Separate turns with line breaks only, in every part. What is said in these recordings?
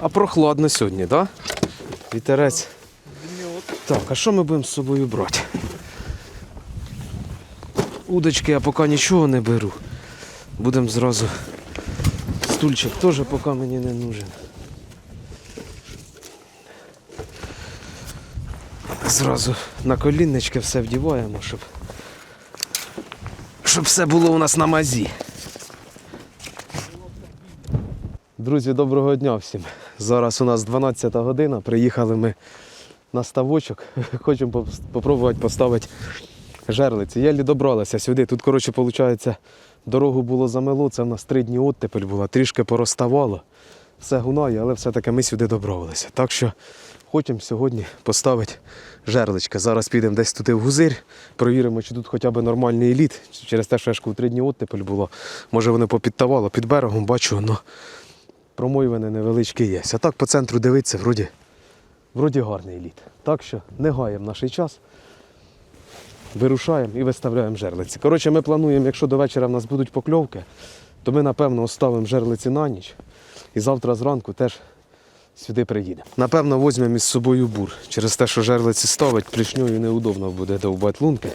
А прохладно сьогодні, так? Да? Вітерець. Так, а що ми будемо з собою брати? Удочки я поки нічого не беру. Будемо зразу. Стульчик теж поки мені не нужен. Зразу на коліннички все вдіваємо, щоб, щоб все було у нас на мазі. Друзі, доброго дня всім. Зараз у нас 12 година. Приїхали ми на ставочок. Хочемо попробувати поставити жерлиці. Єлі добралися сюди. Тут, коротше, виходить, дорогу було замело. Це в нас три дні оттепель була, трішки пороставало. Все гунає, але все-таки ми сюди добралися. Так що хочемо сьогодні поставити жерличка. Зараз підемо десь туди в гузир, провіримо, чи тут хоча б нормальний лід. Через те, що я кажу, три дні оттепель було. Може вони попідтавало під берегом, бачу, промоюваний невеличкий є. А так по центру дивитися, вроді, вроді гарний лід. Так що не гаємо наш час. Вирушаємо і виставляємо жерлиці. Коротше, ми плануємо, якщо до вечора в нас будуть покльовки, то ми напевно оставимо жерлиці на ніч. І завтра зранку теж сюди приїдемо. Напевно, візьмемо із собою бур. Через те, що жерлиці ставить, плішньою неудобно буде довбати лунки.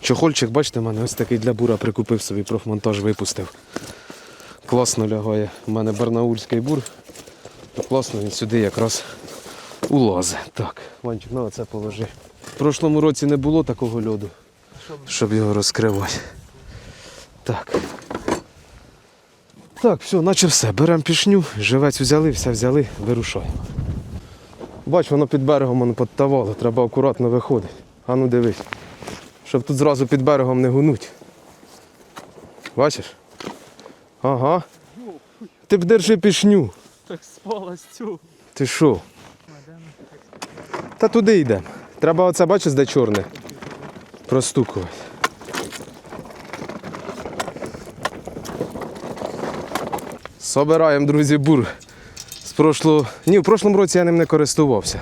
Чохольчик, бачите, мене ось такий для бура прикупив собі, профмонтаж випустив. Класно лягає. У мене барнаульський бур. Класно він сюди якраз улазить. Так, Ванчик, на оце положи. В прошлому році не було такого льоду, щоб його розкривати. Так. Так, все, наче все. Беремо пішню, живець взяли, все взяли, вирушаємо. Бач, воно під берегом воно підтавало, треба акуратно виходити. А ну дивись. Щоб тут зразу під берегом не гунуть. Бачиш? Ага. Ти б держи пішню.
Так спалась цю.
Ти що? Та туди йдемо. Треба оце, бачиш, де чорне? Простукувати. Собираємо, друзі, бур. З прошлого... Ні, в прошлому році я ним не користувався.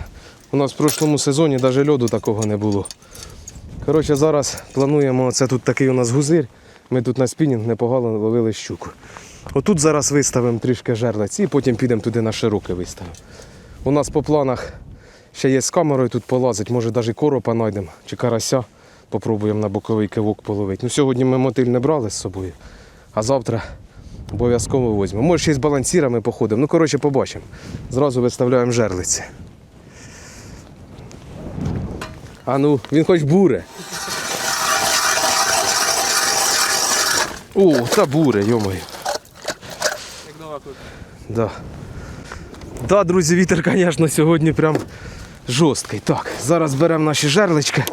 У нас в прошлому сезоні навіть льоду такого не було. Коротше, зараз плануємо, це тут такий у нас гузир. Ми тут на спінінг непогано ловили щуку. Отут зараз виставимо трішки жерлиць і потім підемо туди на широке виставимо. У нас по планах ще є з камерою тут полазить, може навіть коропа знайдемо чи карася. Попробуємо на боковий кивок половити. Ну, сьогодні ми мотиль не брали з собою, а завтра обов'язково візьмемо. Може ще й з балансірами походимо. Ну, коротше, побачимо. Зразу виставляємо жерлиці. А ну, він хоч буре. О, та буре, йомою.
Як нова тут.
Да. Да, друзі, вітер, звісно, сьогодні прям жорсткий. Так, зараз беремо наші жерлички.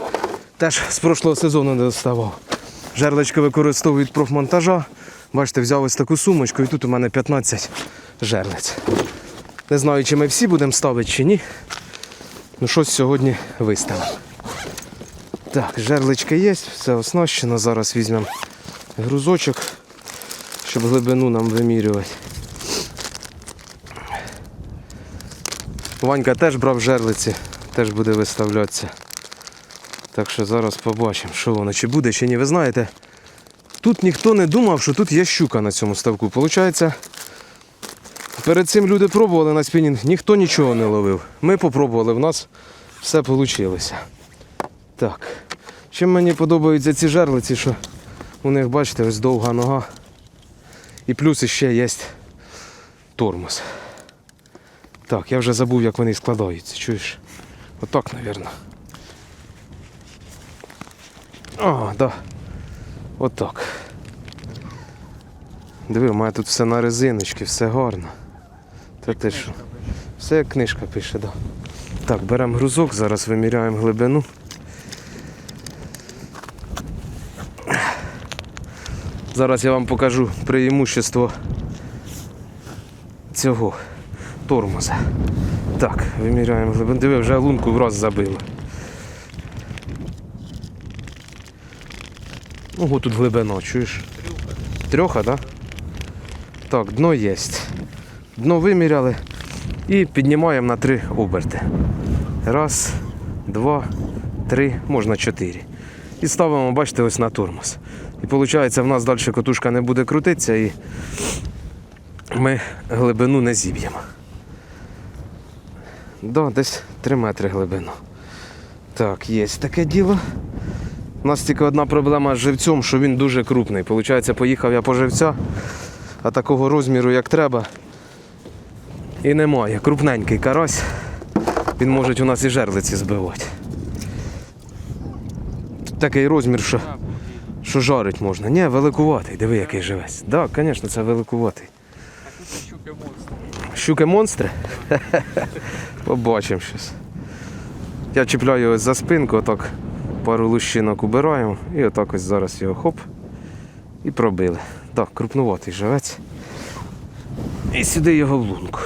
Теж з прошлого сезону не доставав. Жерлички використовують профмонтажа. Бачите, взяв ось таку сумочку і тут у мене 15 жерлиць. Не знаю, чи ми всі будемо ставити чи ні. Ну щось сьогодні виставимо. Так, жерлички є, все оснащено. Зараз візьмемо грузочок, щоб глибину нам вимірювати. Ванька теж брав жерлиці, теж буде виставлятися. Так що зараз побачимо, що воно чи буде, чи ні. Ви знаєте, тут ніхто не думав, що тут є щука на цьому ставку. Получається, перед цим люди пробували на спінінг, ніхто нічого не ловив. Ми попробували, в нас все вийшло. Так. Чим мені подобаються ці жерлиці, що у них, бачите, ось довга нога. І плюс ще є тормоз. Так, я вже забув, як вони складаються, чуєш? Отак, мабуть. А, да. Отак. Диви, у мене тут все на резиночці, все гарно. Та ти що? Все як книжка пише, да. Так, беремо грузок, зараз виміряємо глибину. Зараз я вам покажу преимущество цього тормоза. Так, виміряємо глибину. Диви, вже лунку враз забило. Ого, тут глибина, чуєш? Трьоха, так? Да? Так, дно є. Дно виміряли і піднімаємо на три оберти. Раз, два, три, можна чотири. І ставимо, бачите, ось на тормоз. І виходить, в нас далі котушка не буде крутитися і ми глибину не зіб'ємо. Да, десь 3 метри глибину. Так, є таке діло. У нас тільки одна проблема з живцем, що він дуже крупний. Получається, поїхав я по живця, а такого розміру, як треба, і немає. Крупненький карась. Він може у нас і жерлиці збивати. Такий розмір, що, що жарить можна. Ні, великуватий, диви, який живець. Так, да, звісно, це великуватий.
Тут щуки монстр.
Щуки монстри? Побачимо щось. Я чіпляю ось за спинку, отак пару лущинок убираємо і отак ось зараз його хоп і пробили. Так, крупнуватий живець. І сюди його в лунку.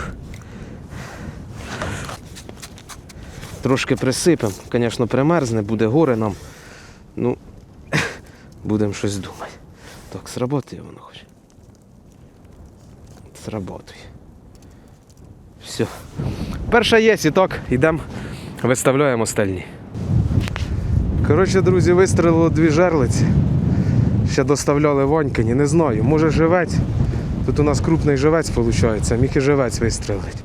Трошки присипемо, звісно, примерзне, буде горе нам. Ну, будемо щось думати. Так, сработає воно хоч. Сработає. Все. Перша є, і так, йдемо, виставляємо стальні. Коротше, друзі, вистрілило дві жерлиці. Ще доставляли Ванькині, не знаю, може живець. Тут у нас крупний живець виходить, міг і живець вистрелить.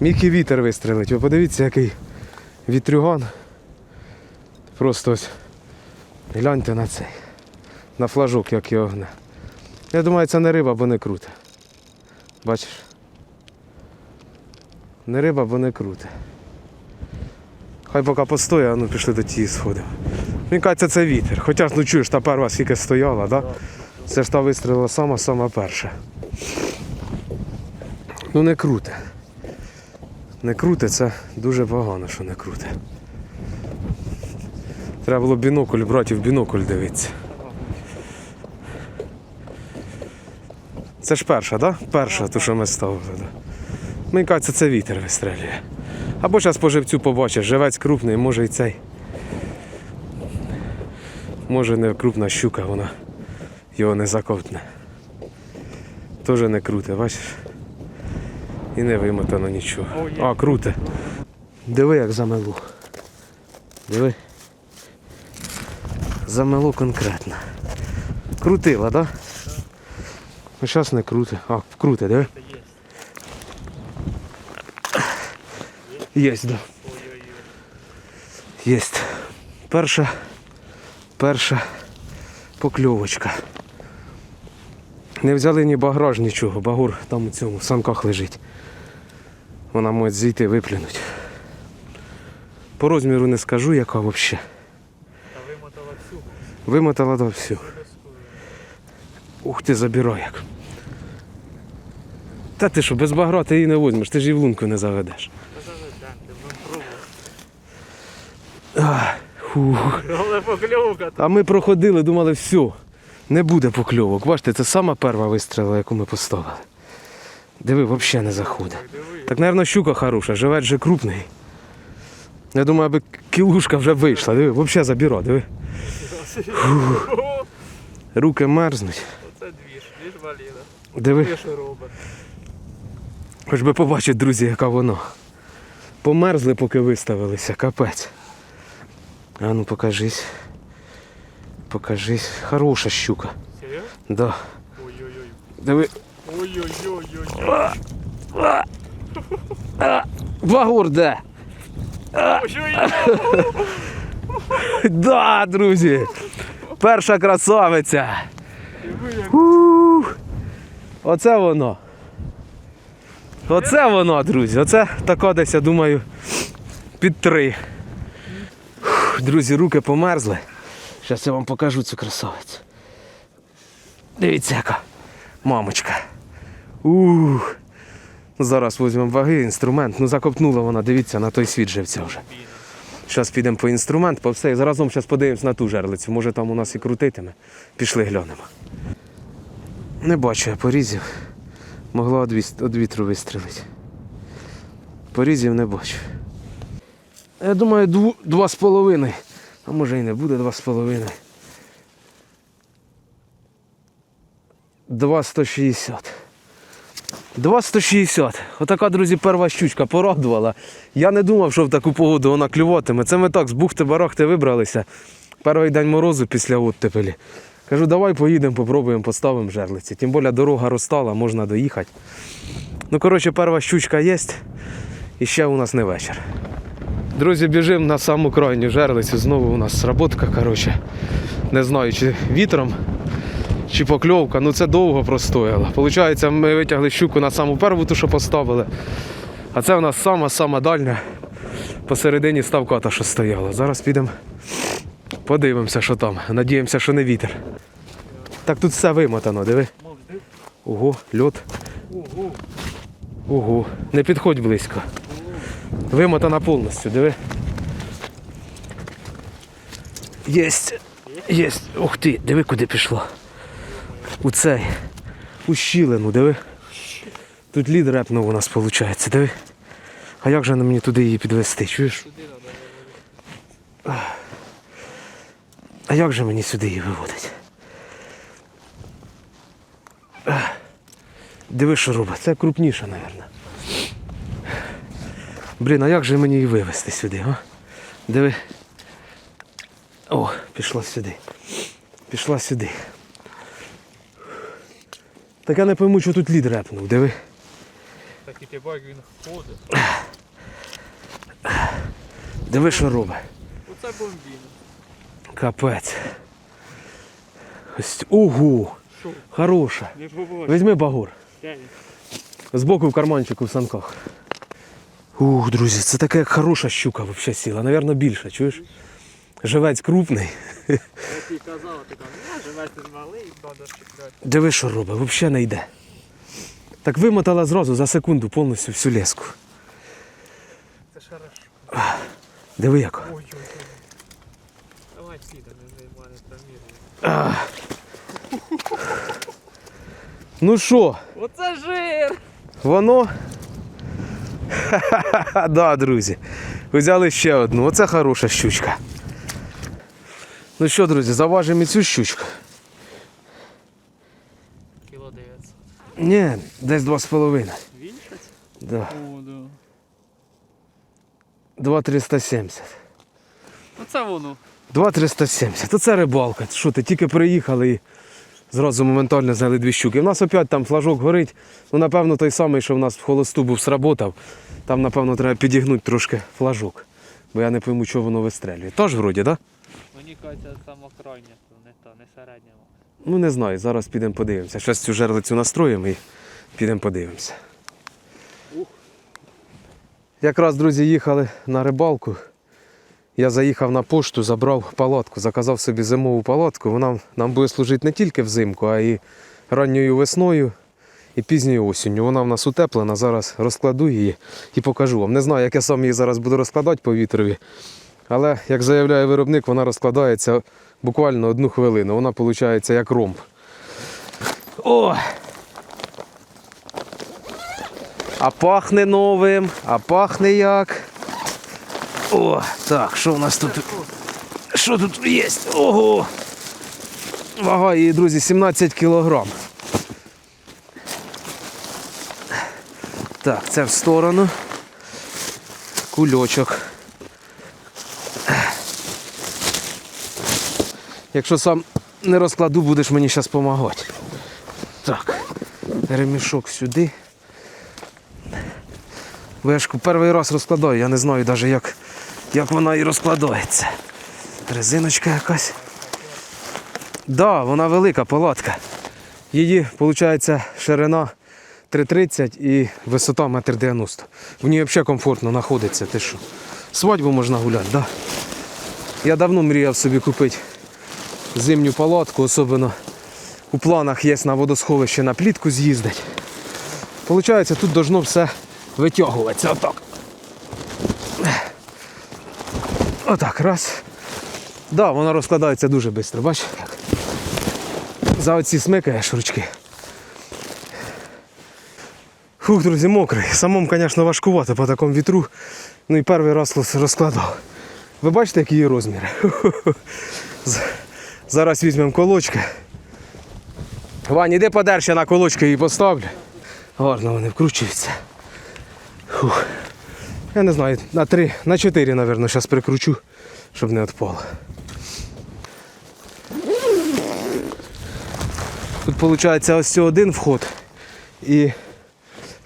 Міг і вітер вистрелить. Ви подивіться, який вітрюган. Просто ось гляньте на цей. На флажок, як його гне. Я думаю, це не риба, бо не круте. Бачиш? Не риба, бо не круте. Хай поки постоє, а ну пішли до тієї сходи. Мені кажеться, це вітер. Хоча ну чуєш, та перша скільки стояла, да? Це ж та вистрілила сама сама перша. Ну не круте. Не круте, це дуже погано, що не круте. Треба було бінокль брати в бінокль дивитися. Це ж перша, так? Да? Перша, ту, що ми ставили. Да? Мені кажеться, це вітер вистрелює. Або зараз по живцю побачиш, живець крупний, може і цей. Може не крупна щука, вона його не заковтне. Тоже не круте, бачиш? І не вимотано нічого. А, круте. Диви, як замело. Диви. Замело конкретно. Крутила, так? Да? Ну зараз не круте. А, круте, диви.
Це є.
Єсть, да. Єсть. Перша, перша покльовочка. Не взяли ні баграж, нічого. Багур там у цьому в санках лежить. Вона може зійти, виплюнуть. По розміру не скажу, яка взагалі.
Та вимотала
до всю. Ух ти, забирай як. Та ти що, без багра ти її не возьмеш, ти ж її в лунку не заведеш. Ах, фух.
Але покльовка.
А ми проходили, думали, все, не буде покльовок. Бачите, це сама перша вистріла, яку ми поставили. Диви, взагалі не заходить.
Так,
мабуть, щука хороша, живець же крупний. Я думаю, аби кілушка вже вийшла. Диви, взагалі забіро, диви. Руки мерзнуть.
Оце двіж, двіж валіна.
Диви,
Ти що робить?
хоч би побачити, друзі, яка воно. Померзли, поки виставилися, капець. А ну покажись. Покажись. Хороша щука.
Серйозно?
Да.
Ой-ой-ой.
Диви.
Ой-ой-ой-ой.
Вагур де?
Ой-ой-ой.
Да, друзі. Перша красавиця. Оце воно. Оце воно, друзі. Оце тако десь, я думаю, під три. Друзі, руки померзли. Зараз я вам покажу цю красавицю. Дивіться, яка мамочка. Ух. Зараз візьмемо ваги, інструмент. Ну закопнула вона, дивіться, на той світ живця вже. Зараз підемо по інструмент, по все. І заразом зараз подивимось на ту жерлицю. Може там у нас і крутитиме. Пішли глянемо. Не бачу я порізів. Могла від вітру вистрілити. Порізів не бачу. Я думаю, дву, два з половиною. А може і не буде два з половиною. Два 160. Два 160. Отака, друзі, перша щучка порадувала. Я не думав, що в таку погоду вона клюватиме. Це ми так з бухти-барахти вибралися. Перший день морозу після оттепелі. Кажу, давай поїдемо, попробуємо, поставимо жерлиці. Тим більше дорога розстала, можна доїхати. Ну, коротше, перша щучка є. І ще у нас не вечір. Друзі, біжимо на саму крайню жерлицю. Знову у нас роботка, коротше. Не знаю, чи вітром, чи покльовка. Ну це довго простояло. Получається, ми витягли щуку на саму перву, ту, що поставили. А це у нас сама-сама дальня посередині ставка та, що стояла. Зараз підемо подивимося, що там. Надіємося, що не вітер. Так тут все вимотано, диви. Ого, льот.
Ого.
Не підходь близько. Вимотана повністю, диви. Єсть. Єсть. Ух ти, диви, куди пішло. У цей. У щілину, диви. Тут лід репнув у нас виходить, диви. А як же нам мені туди її підвести, чуєш? А як же мені сюди її виводить? Диви, що робить. Це крупніше, мабуть. Блін, а як же мені її вивезти сюди, а? Диви. О, пішла сюди. Пішла сюди. Так я не пойму, що тут лід репнув, диви.
Так і ти бачиш, він ходить.
Диви, що робить.
Оце бомбіна.
Капець. Ось!
Що?
Хороша. Візьми багур. Збоку в карманчику в санках. Ух, друзі, це така як хороша щука взагалі сіла. Навірно, більша, чуєш? Живець крупний.
Тобі казав, ти кажеш, я живеш ти малий, треба.
Диви, що робить, взагалі не йде. Так вимотала зразу за секунду повністю всю леску.
Це ж хорошо.
Диви як.
Ой-ой-ой. Давай сіда, не займай, не.
Ну що,
Оце жир!
воно? Ха-ха-ха, да, друзі. Взяли ще одну. Оце хороша щучка. Ну що, друзі, заважимо і цю щучку.
Кіло 900.
Ні, десь два з половиною.
Більше?
Да.
О, да.
2,370.
Оце воно.
2,370. Оце рибалка. Що ти, тільки приїхали і зразу моментально взяли дві щуки. У нас опять там флажок горить. Ну, напевно, той самий, що в нас в холосту був сработав. Там, напевно, треба підігнути трошки флажок. Бо я не пойму, чого воно вистрелює. Тож вроді, так? Да?
Мені кажеться, саме крайня, не то, не середня.
Ну не знаю, зараз підемо подивимося. Зараз цю жерлицю настроїмо і підемо подивимося.
Ух.
Якраз, друзі, їхали на рибалку. Я заїхав на пошту, забрав палатку, заказав собі зимову палатку. Вона нам буде служити не тільки взимку, а й ранньою весною і пізньою осінню. Вона в нас утеплена. Зараз розкладу її і покажу вам. Не знаю, як я сам її зараз буду розкладати по вітрові. Але, як заявляє виробник, вона розкладається буквально одну хвилину. Вона виходить як ромб. О! А пахне новим, а пахне як. О, так, що у нас тут? Що тут є? Ого! Вага її, друзі, 17 кілограм. Так, це в сторону. Кульочок. Якщо сам не розкладу, будеш мені зараз допомагати. Так, ремішок сюди. Вешку перший раз розкладаю, я не знаю навіть як, як вона і розкладається. Резиночка якась. Да, вона велика палатка. Її, виходить, ширина 3,30 і висота 1,90 м. В ній взагалі комфортно знаходиться. Ти що? Свадьбу можна гуляти, да? Я давно мріяв собі купити зимню палатку, особливо у планах є на водосховище на плітку з'їздити. Получається, тут должно все витягуватися. Отак. Отак, раз. Да, вона розкладається дуже швидко, бачиш? За оці смикаєш ручки. Фух, друзі, мокрий. Самому, звісно, важкувато по такому вітру. Ну і перший раз роз- розкладав. Ви бачите, які її розміри? Зараз візьмемо колочки. Вань, іди подерся на колочки її поставлю. Гарно вони вкручуються. Фух. Я не знаю, на три, на чотири, мабуть, зараз прикручу, щоб не відпало. Тут виходить ось один вход і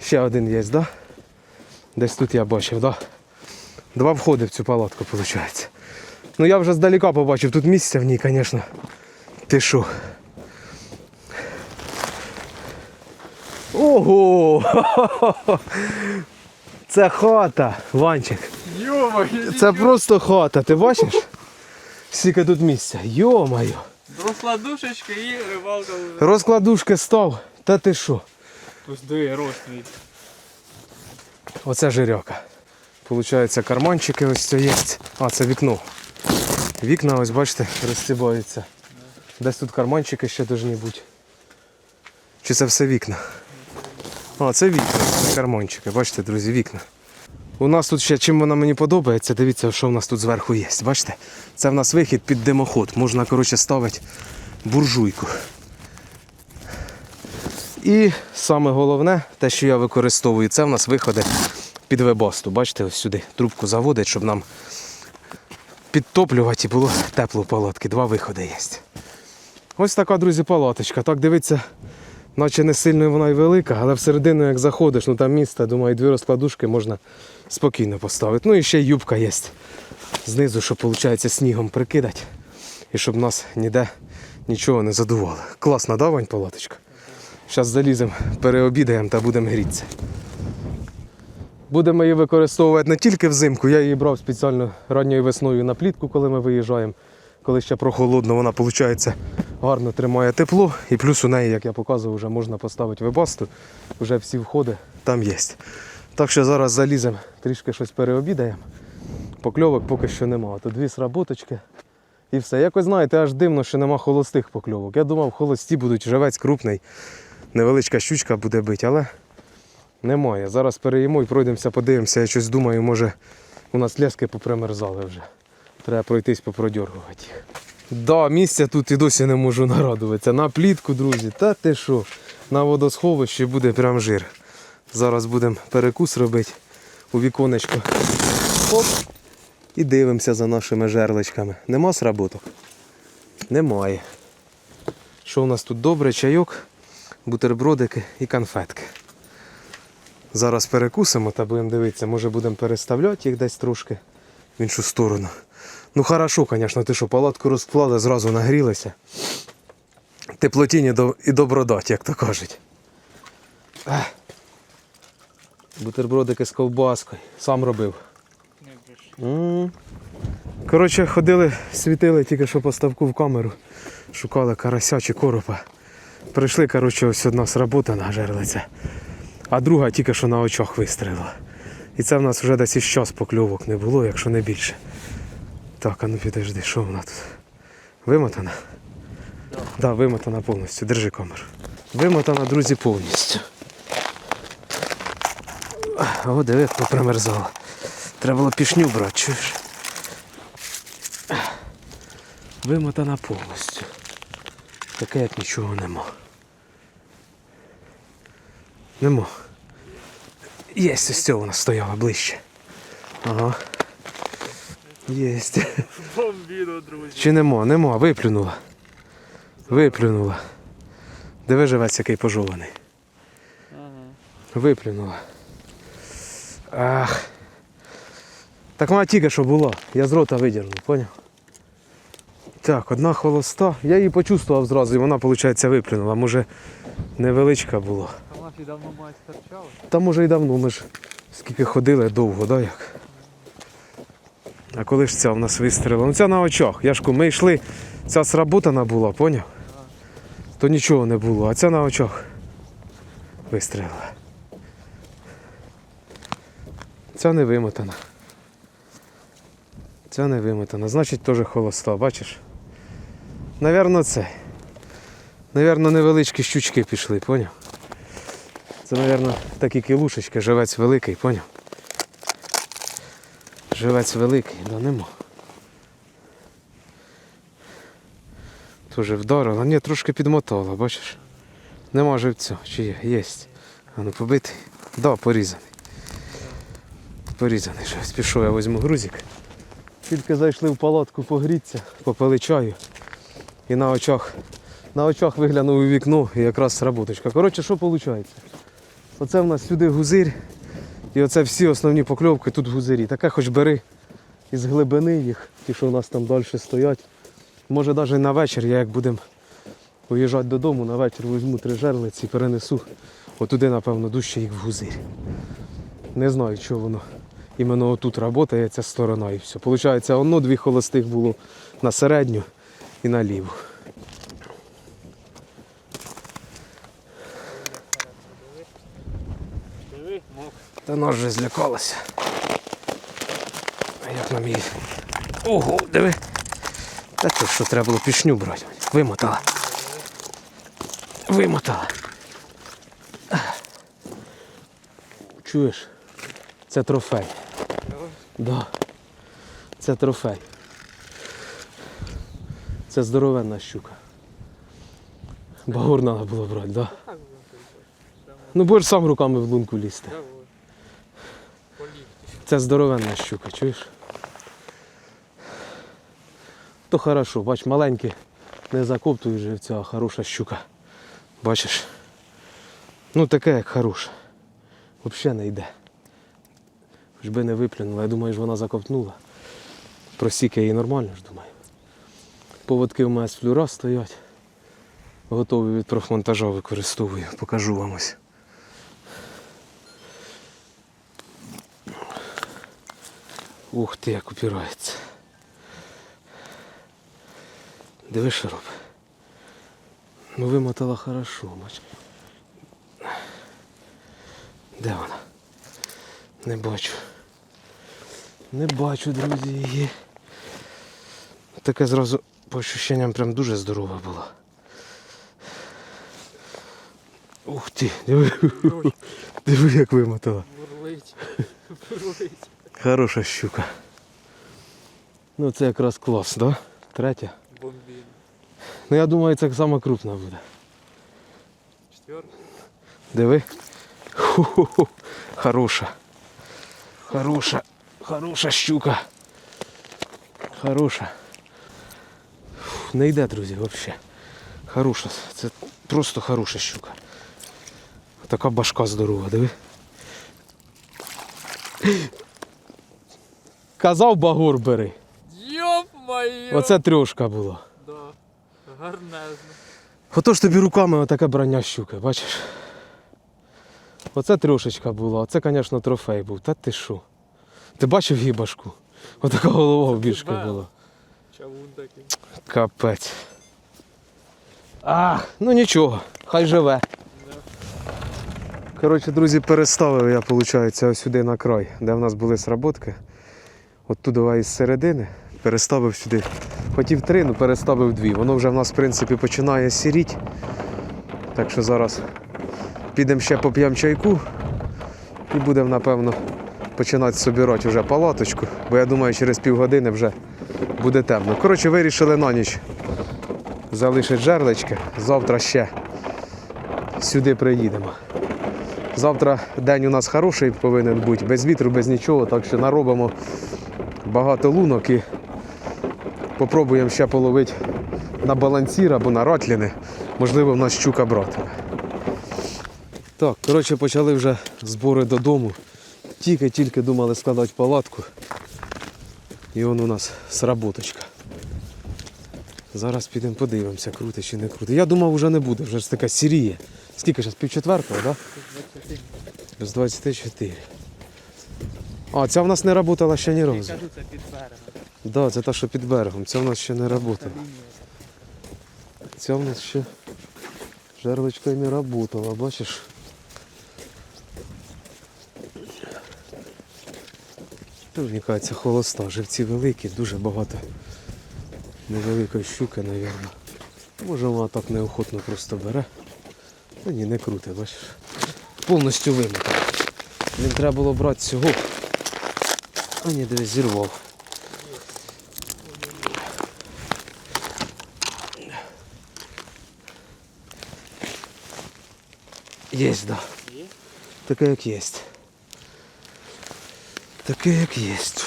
ще один є, да? Десь тут я бачив, да? Два входи в цю палатку, виходить. Ну я вже здалека побачив, тут місця в ній, звісно. Ти що? Ого! Це хата, Ванчик. Це просто хата, ти бачиш? Скільки тут місця. Йо-моє.
розкладушечка і рибалка вже.
Розкладушки став. Та ти що?
Ось диви, рост мій.
Оце жиряка. Получається, карманчики ось це є. А, це вікно. Вікна, ось бачите, розстібаються. Десь тут карманчики ще повинні бути. Чи це все вікна? А, це вікна, це карманчики. Бачите, друзі, вікна. У нас тут ще чим вона мені подобається, дивіться, що в нас тут зверху є. Бачите? Це в нас вихід під димоход. Можна, коротше, ставити буржуйку. І саме головне, те, що я використовую, це в нас виходи під вебасту. Бачите, ось сюди трубку заводить, щоб нам підтоплювати і було тепло в палатки. Два виходи є. Ось така, друзі, палаточка. Так дивиться, наче не сильно вона і велика, але всередину, як заходиш, ну там місце, думаю, дві розкладушки можна спокійно поставити. Ну і ще юбка є знизу, щоб виходить снігом прикидати. І щоб нас ніде нічого не задувало. Класна, да, Вань, палаточка? Зараз заліземо, переобідаємо та будемо грітися. Будемо її використовувати не тільки взимку, я її брав спеціально ранньою весною на плітку, коли ми виїжджаємо. Коли ще прохолодно, вона виходить гарно тримає тепло. І плюс у неї, як я показував, вже можна поставити вебасту. Вже всі входи там є. Так що зараз заліземо, трішки щось переобідаємо. Покльовок поки що нема. Тут дві сработочки і все. Якось знаєте, аж дивно, що нема холостих покльовок. Я думав, холості будуть, живець крупний, невеличка щучка буде бити, але немає. Зараз переїмо і пройдемося, подивимося. Я щось думаю, може у нас лески попримерзали вже. Треба пройтись попродьоргувати їх. Да, місця тут і досі не можу нарадуватися. На плітку, друзі, та ти що? На водосховищі буде прям жир. Зараз будемо перекус робити у віконечко. Оп. І дивимося за нашими жерличками. Нема сработок? Немає. Що у нас тут добре? Чайок, бутербродики і конфетки. Зараз перекусимо та будемо дивитися, може будемо переставляти їх десь трошки в іншу сторону. Ну хорошо, звісно, ти що, палатку розклали, зразу нагрілися. Теплотінь і добродать, як то кажуть. Бутербродики з ковбаскою. Сам робив. Коротше, ходили, світили тільки що поставку в камеру, шукали карася чи коропа. Прийшли, коротше, ось одна сработана жерлиця, а друга тільки що на очах вистрілила. І це в нас вже десь із час покльовок не було, якщо не більше. Так, а ну підожди, що вона тут? Вимотана?
Да.
Так, да, вимотана повністю. Держи камеру. Вимотана, друзі, повністю. О, диви, як попримерзала. Треба було пішню брати, чуєш? Вимотана повністю. Таке як нічого нема. Нема. Єсть, ось цього вона стояла ближче. Ага. Єсть.
Бомбіно, друзі.
Чи нема? Нема, виплюнула. Виплюнула. Диви живець який пожований.
Ага.
Виплюнула. Ах. Так вона тільки що була. Я з рота видірнув, поняв? Так, одна холоста. Я її почувствував зразу, і вона, виходить, виплюнула. Може, невеличка була.
Вона давно має старчала.
Та може і давно, ми ж скільки ходили довго, да як? А коли ж ця в нас вистрілила? Ну ця на очах. Яшку, ми йшли, ця сработана була, поняв? То нічого не було, а ця на очах вистрілила. Ця не вимотана. Ця не вимотана. Значить теж холоста, бачиш? Навірно, це. Навірно, невеличкі щучки пішли, поняв? Це, мабуть, такі кілушечки, живець великий, поняв? Живець великий, да нема. Тоже вдарила. Ні, трошки підмотала, бачиш? Нема живця. Чи є? Єсть. А ну побитий. Да, порізаний. Порізаний живець. Пішов, я візьму грузик. Тільки зайшли в палатку погріться, попили чаю. І на очах, на очах виглянув у вікно і якраз сработочка. Коротше, що виходить? Оце в нас сюди гузир І оце всі основні покльовки тут гузирі. Таке хоч бери із глибини їх, ті, що у нас там далі стоять. Може навіть на вечір, я як будемо уїжджати додому, на вечір візьму три жерлиці і перенесу. Отуди, напевно, дужче їх в гузирі. Не знаю, що воно. Іменно отут працює ця сторона і все. Получається, воно дві холостих було на середню і на ліву.
Диви. Диви, мок.
Та нож вже злякалася. А як нам її? Ого, диви. Та то що треба було пішню брати. Вимотала. Вимотала. Чуєш? Це трофей. Да. Це трофей. Це здоровенна щука. Багор треба було брати.
Так. Прямо.
Ну будеш сам руками в лунку лізти. Це здоровенна щука, чуєш? То хорошо, бач, маленькі не закоптують живця, а хороша щука. Бачиш? Ну таке як хороша. Взагалі не йде. Хоч би не виплюнула, я думаю, що вона закоптнула. Просіка її нормально ж думаю. Поводки в мене з флюра стоять. Готові від профмонтажа використовую. Покажу вам ось. Ух ти, як упирається. Диви, що робить. Ну вимотала хорошо, бач. Де вона? Не бачу. Не бачу, друзі, її. Таке зразу по ощущенням прям дуже здорова була. Ух ти, диви, диви, як вимотала.
Бурлить. Бурлить.
Хороша щука. Ну це якраз клас, да? Третя.
Бомбін.
Ну я думаю, це сама крупна буде.
Четвертий.
Диви. Ху-ху-ху. Хороша. Хороша. Хороша щука. Хороша. Фу, Не йде, друзі, взагалі. Хороша. Це просто хороша щука. Така башка здорова, диви. Казав багор бери.
Йоп моє!
Оце трьошка була.
Да. Гарнезно.
Отож тобі руками отаке брання щуки, бачиш? Оце трошечка була, оце, звісно, трофей був. Та ти що? Ти бачив її башку? Отака голова в бішки була.
Чавун такий.
Капець. А, ну нічого, хай живе. Коротше, друзі, переставив я, виходить, ось сюди на край, де в нас були сработки. От туди із середини переставив сюди. Хотів три, ну переставив дві. Воно вже в нас, в принципі, починає сіріти. Так що зараз підемо ще поп'ємо чайку і будемо, напевно, починати собирати вже палаточку, бо я думаю, через півгодини вже буде темно. Коротше, вирішили на ніч залишити жерлички. Завтра ще сюди приїдемо. Завтра день у нас хороший повинен бути, без вітру, без нічого, так що наробимо багато лунок і попробуємо ще половити на балансір або на ратліни. Можливо, в нас щука братиме. Так, коротше, почали вже збори додому. Тільки-тільки думали складати палатку. І он у нас сработочка. Зараз підемо подивимося, круте чи не круте. Я думав, вже не буде, вже ж така сіріє. Скільки зараз? Пів четвертого, так? Да? Без 24. А, ця в нас не працювала ще ні разу.
кажу, це під берегом.
Да, це та, що під берегом. Ця в нас ще не працювала. Ця в нас ще жерлочка не працювала, бачиш? Тут, мені кажеться, холоста, живці великі, дуже багато невеликої щуки, мабуть. Може вона так неохотно просто бере. Та ні, не круте, бачиш. Повністю вимотав. Він треба було брати цього. А ні, дивись, зірвав. Єсть, да. Таке як єсть. Таке як єсть.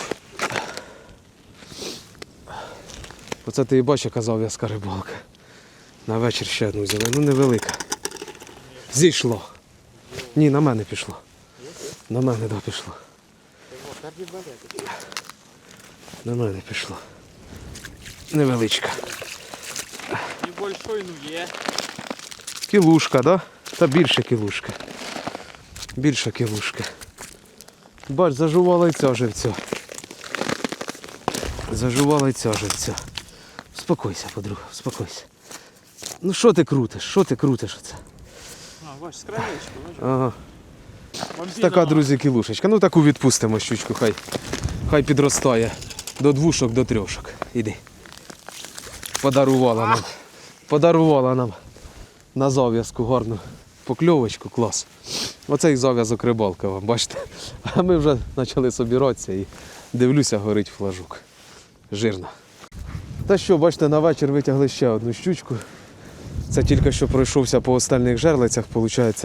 Оце ти і бачиш, казав в'язка рибалка. На вечір ще одну взяли. Ну невелика. Зійшло. Ні, на мене пішло. На мене да пішло. На мене пішло. Невеличка.
І Небольшой, ну є.
Кілушка, да? Та більше кілушка. Більша кілушка. Бач, зажувала і ця живця. Зажувала і ця живця. Успокойся, подруга, успокойся. Ну що ти крутиш? Що ти крутиш оце?
А, бач, з краєчку, бач.
Ага.
Бомбіна
Така, друзі, кілушечка. Ну таку відпустимо щучку, хай. Хай підростає. До двушок, до трьошок. Іди. Подарувала нам. Подарувала нам на зав'язку гарну покльовочку, клас. Оцей зав'язок рибалка вам, бачите? А ми вже почали собиратися і дивлюся, горить флажок. Жирно. Та що, бачите, на вечір витягли ще одну щучку. Це тільки що пройшовся по остальних жерлицях, виходить,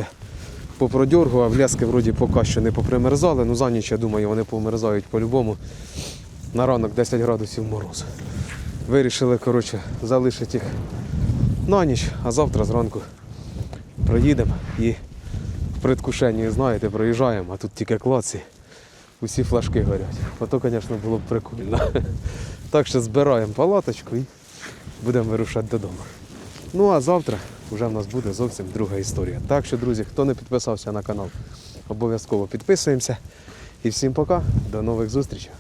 попродьоргував, ляски вроді поки що не попримерзали, ну за ніч, я думаю, вони померзають по-любому. На ранок 10 градусів морозу. Вирішили, коротше, залишити їх на ніч, а завтра зранку проїдемо і в предвкушенні, знаєте, проїжджаємо, а тут тільки клаці, усі флажки горять. Ото, звісно, було б прикольно. Так що збираємо палаточку і будемо вирушати додому. Ну а завтра вже в нас буде зовсім друга історія. Так що, друзі, хто не підписався на канал, обов'язково підписуємося. І всім пока, до нових зустрічей.